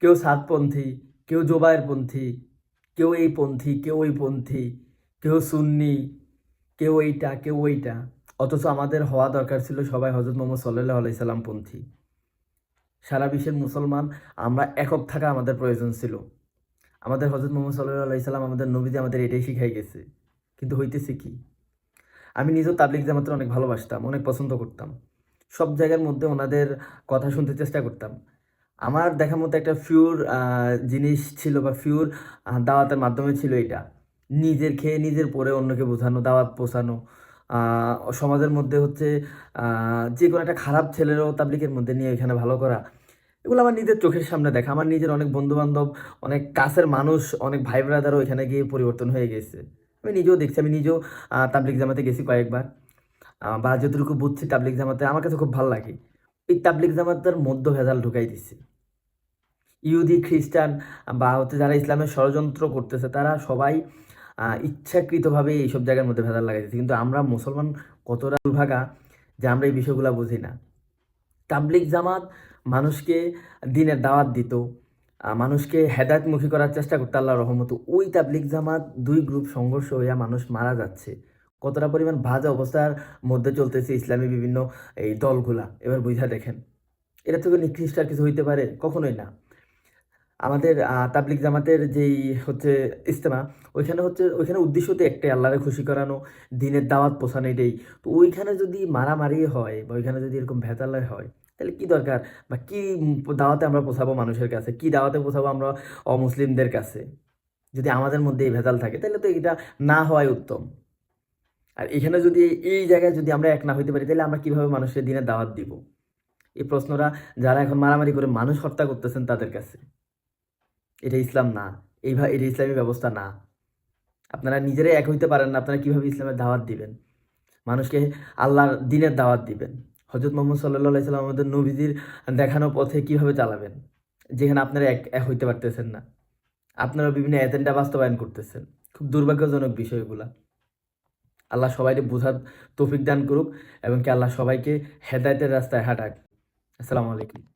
কেউ সাতপন্থী, কেউ জোবায়ের পন্থী, কেউ এই পন্থী, কেউ ওই পন্থী, কেউ সুন্নি, কেউ এইটা, কেউ ওইটা। অথচ আমাদের হওয়া দরকার ছিল সবাই হজরত মোহাম্মদ সাল্লাহ আলাইসাল্লাম পন্থী। সারা বিশ্বের মুসলমান, আমরা একক থাকা আমাদের প্রয়োজন ছিল। আমাদের হজরত মোহাম্মদ সাল্লাহ আলাইসাল্লাম আমাদের নবীতে আমাদের এটাই শিখাই গেছে। কিন্তু হইতেছে কি? আমি নিজেও তাবলিক জামাতের অনেক ভালোবাসতাম, অনেক পছন্দ করতাম। সব জায়গার মধ্যে ওনাদের কথা শুনতে চেষ্টা করতাম। আমার দেখার মতো একটা ফিউর জিনিস ছিল বা ফিউর দাওয়াতের মাধ্যমে ছিল এটা। নিজের খেয়ে নিজের পরে অন্যকে বোঝানো, দাওয়াত পোষানো। সমাজের মধ্যে হচ্ছে যে কোনো একটা খারাপ ছেলেরও তাবলিকের মধ্যে নিয়ে এখানে ভালো করা। এগুলো আমার নিজের চোখের সামনে দেখা। আমার নিজের অনেক বন্ধু বান্ধব অনেক কাছের মানুষ, অনেক ভাই ব্রাদারও এখানে গিয়ে পরিবর্তন হয়ে গেছে। আমি নিজেও দেখছি, আমি নিজেও তাবলিক জামাতে গেছি কয়েকবার। বা যতটুকু বুঝছি তাবলিক জামাতে, আমার কাছে খুব ভালো লাগে। এই তাবলিক জামাতের মধ্য ভেজাল ঢুকাই দিচ্ছে ইহুদি, খ্রিস্টান বা হচ্ছে যারা ইসলামের ষড়যন্ত্র করতেছে, তারা সবাই ইচ্ছাকৃতভাবে এইসব জায়গার মধ্যে ভেজাল লাগাইছে কিন্তু আমরা মুসলমান কতটা দুর্ভাগা যে আমরা এই বিষয়গুলো বুঝি না। তাবলিক জামাত মানুষকে দিনের দাওয়াত দিত মানুষকে হেদায়তমুখী করার চেষ্টা করতো আল্লাহ রহমত। ওই তাবলিক জামাত দুই গ্রুপ সংঘর্ষ হইয়া মানুষ মারা যাচ্ছে। কতটা পরিমাণ বাজে অবস্থার মধ্যে চলতেছে ইসলামী বিভিন্ন এই দলগুলা? এবার বুঝা দেখেন। এটা থেকে নিকৃষ্ট কিছু হইতে পারে, কখনোই না। আমাদের তাবলিক জামাতের যেই হচ্ছে ইস্তেমা ওইখানে হচ্ছে, ওইখানে উদ্দেশ্য তো একটাই, আল্লাহরে খুশি করানো, দিনের দাওয়াত পোষানো এটাই। তো ওইখানে যদি মারামারি হয় বা ওইখানে যদি এরকম ভেতালয় হয়, তাহলে কি দরকার? বা কি দাওয়াতে আমরা পোষাবো মানুষের কাছে? কি দাওয়াতে পোষাবো আমরা অমুসলিমদের কাছে? যদি আমাদের মধ্যে এই ভেজাল থাকে, তাহলে তো এটা না হওয়াই উত্তম। আর এখানে যদি এই জায়গায় যদি আমরা এক না হইতে পারি, তাহলে আমরা কীভাবে মানুষের দিনের দাওয়াত দিব? এই প্রশ্নটা যারা এখন মারামারি করে মানুষ হত্যা করতেছেন তাদের কাছে। এটা ইসলাম না। এইভাবে এটা ইসলামী ব্যবস্থা না। আপনারা নিজেরাই এক হইতে পারেন না, আপনারা কীভাবে ইসলামের দাওয়াত দিবেন? মানুষকে আল্লাহর দিনের দাওয়াত দিবেন। হজরত মোহাম্মদ সাল্লাহ সাল্লাম আমাদের নবীজির দেখানো পথে কীভাবে চালাবেন? যেখানে আপনারা এক এক হইতে পারতেছেন না। আপনারা বিভিন্ন এজেন্ডা বাস্তবায়ন করতেছেন। খুব দুর্ভাগ্যজনক বিষয়গুলা। আল্লাহ সবাইকে বোঝার তৌফিক দান করুক এবং কি আল্লাহ সবাইকে হেদায়তের রাস্তায় হাঁটাক। আসসালামু আলাইকুম।